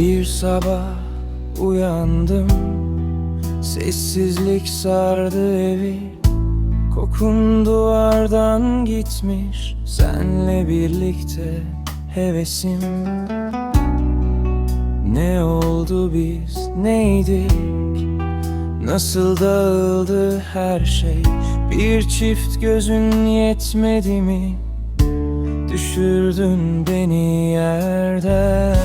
Bir sabah uyandım Sessizlik sardı evi. Kokun duvardan gitmiş Senle birlikte hevesim. Ne oldu biz neydik? Nasıl dağıldı her şey? Bir çift gözün yetmedi mi Düşürdün beni yerden.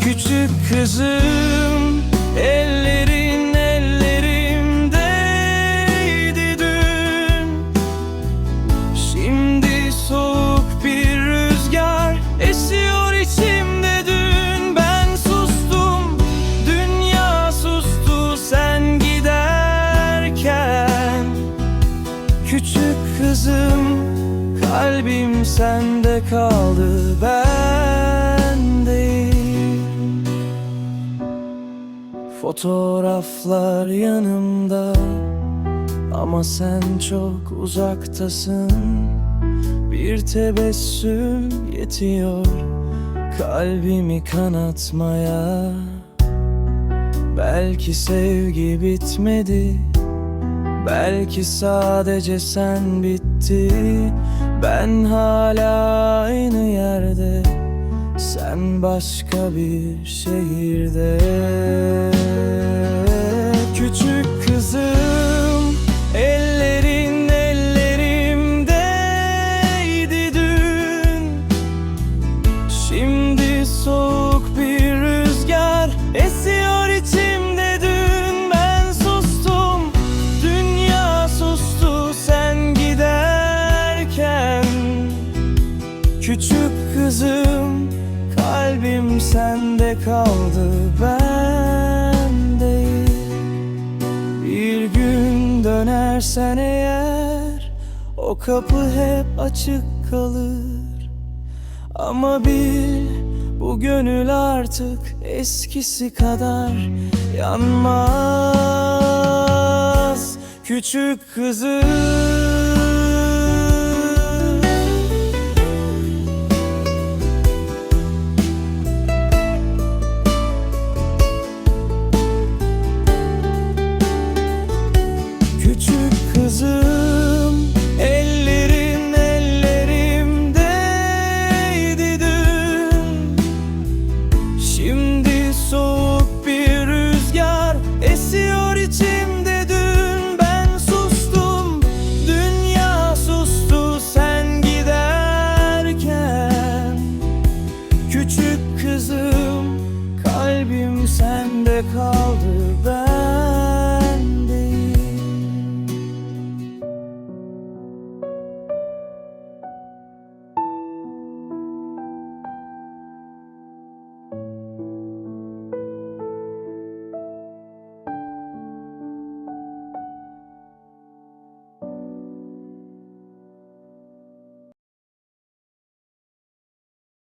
Küçük kızım Ellerin ellerimdeydi dün. Şimdi soğuk bir rüzgar Esiyor içimde dün. Ben sustum Dünya sustu sen giderken. Küçük kızım Kalbim sende kaldı ben Fotoğraflar yanımda Ama sen çok uzaktasın. Bir tebessüm yetiyor Kalbimi kanatmaya. Belki sevgi bitmedi Belki sadece sen bitti. Ben hala aynı yerde. Sen başka bir şehirde Küçük kızım kalbim sende kaldı ben değil Bir gün dönersen eğer o kapı hep açık kalır. Ama bil bu gönül artık eskisi kadar yanmaz. Küçük kızım Ellerin ellerimdeydi Şimdi soğuk bir rüzgar Esiyor içimde dün. Ben sustum Dünya sen giderken. Küçük kızım Kalbim sende kaldı. Ben